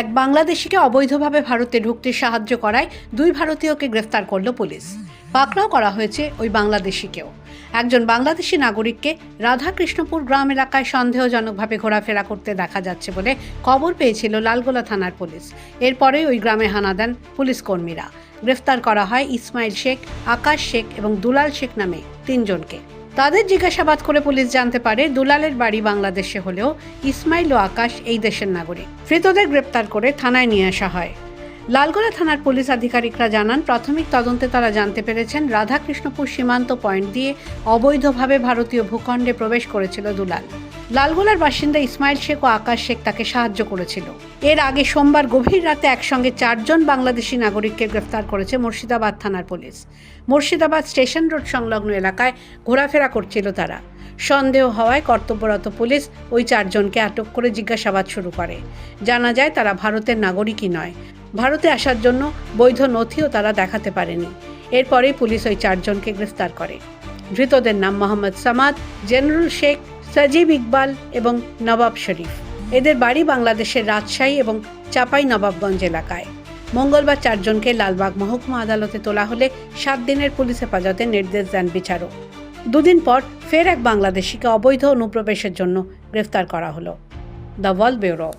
এক বাংলাদেশিকে অবৈধভাবে ভারতে ঢুকতে সাহায্য করায় দুই ভারতীয়কে গ্রেফতার করল পুলিশ। পাকড়াও করা হয়েছে ওই বাংলাদেশিকেও। একজন বাংলাদেশি নাগরিককে রাধাকৃষ্ণপুর গ্রাম এলাকায় সন্দেহজনকভাবে ঘোরাফেরা করতে দেখা যাচ্ছে বলে খবর পেয়েছিল লালগোলা থানার পুলিশ। এরপরে ওই গ্রামে হানা দেন পুলিশ কর্মীরা। গ্রেফতার করা হয় ইসমাইল শেখ, আকাশ শেখ এবং দুলাল শেখ নামে তিনজনকে। তাদের জিজ্ঞাসাবাদ করে পুলিশ জানতে পারে দুলালের বাড়ি বাংলাদেশে হলেও ইসমাইল ও আকাশ এই দেশের নাগরিক। ধৃতদের গ্রেপ্তার করে থানায় নিয়ে আসা হয়। লালগোলা থানার পুলিশ আধিকারিকরা জানান, প্রাথমিক তদন্তে তারা জানতে পেরেছেন, রাধাকৃষ্ণপুর সীমান্ত পয়েন্ট দিয়ে অবৈধভাবে ভারতীয় ভূখণ্ডে প্রবেশ করেছিল দুলাল। লালগোলার বাসিন্দা ইসমাইল শেখ ও আকাশ শেখ তাকে সাহায্য করেছিল। এর আগে সোমবার গভীর রাতে একসঙ্গে চারজন বাংলাদেশি নাগরিককে গ্রেফতার করেছে মুর্শিদাবাদ থানার পুলিশ। মুর্শিদাবাদ স্টেশন রোড সংলগ্ন এলাকায় ঘোরাফেরা করছিল তারা। সন্দেহ হওয়ায় কর্তব্যরত পুলিশ ওই চারজনকে আটক করে জিজ্ঞাসাবাদ শুরু করে। জানা যায় তারা ভারতের নাগরিকই নয়। ভারতে আসার জন্য বৈধ নথিও তারা দেখাতে পারেনি। এরপরেই পুলিশ ওই চারজনকে গ্রেফতার করে। ধৃতদের নাম মোহাম্মদ সামাদ, জেনারেল শেখ, সাজিব ইকবাল এবং নবাব শরীফ। এদের বাড়ি বাংলাদেশের রাজশাহী এবং চাপাই নবাবগঞ্জ এলাকায়। মঙ্গলবার চারজনকে লালবাগ মহকুমা আদালতে তোলা হলে সাত দিনের পুলিশ হেফাজতে নির্দেশ দেন বিচারক। দুদিন পর ফের এক বাংলাদেশিকে অবৈধ অনুপ্রবেশের জন্য গ্রেফতার করা হলো। The world bureau.